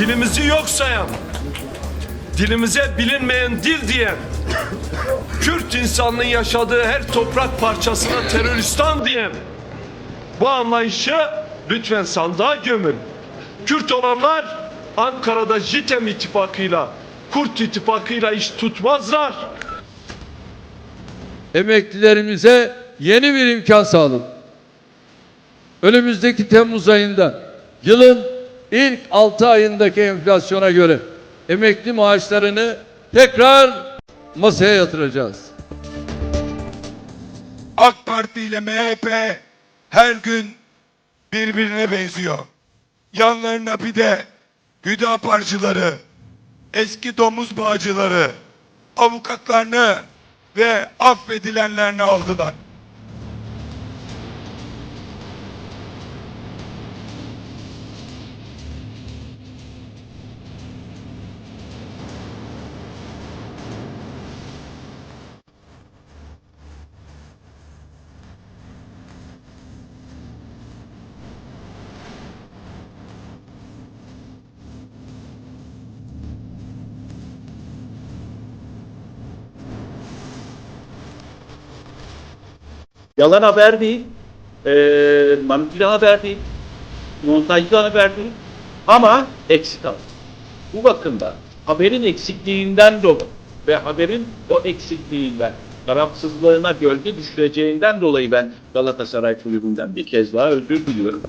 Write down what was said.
dilimizi yok sayan, dilimize bilinmeyen dil diyen, Kürt insanlığın yaşadığı her toprak parçasına teröristan diyen bu anlayışı lütfen sandığa gömün. Kürt olanlar Ankara'da JITEM ittifakıyla, Kurt ittifakıyla iş tutmazlar. emeklilerimize yeni bir imkan sağladı. Önümüzdeki Temmuz ayında yılın ilk 6 ayındaki enflasyona göre emekli maaşlarını tekrar masaya yatıracağız. AK Parti ile MHP her gün birbirine benziyor. Yanlarına bir de Hüdaparcıları, eski domuz bağcıları, avukatlarını ve affedilenlerini aldılar. Yalan haber değil, eee manipüle haber değil, montajlı haber değil ama eksik haber. Bu bakımda haberin eksikliğinden dolayı ve haberin o eksikliğinden, tarafsızlığına gölge düşüreceğinden dolayı ben Galatasaray Kulübü'nden bir kez daha özür diliyorum.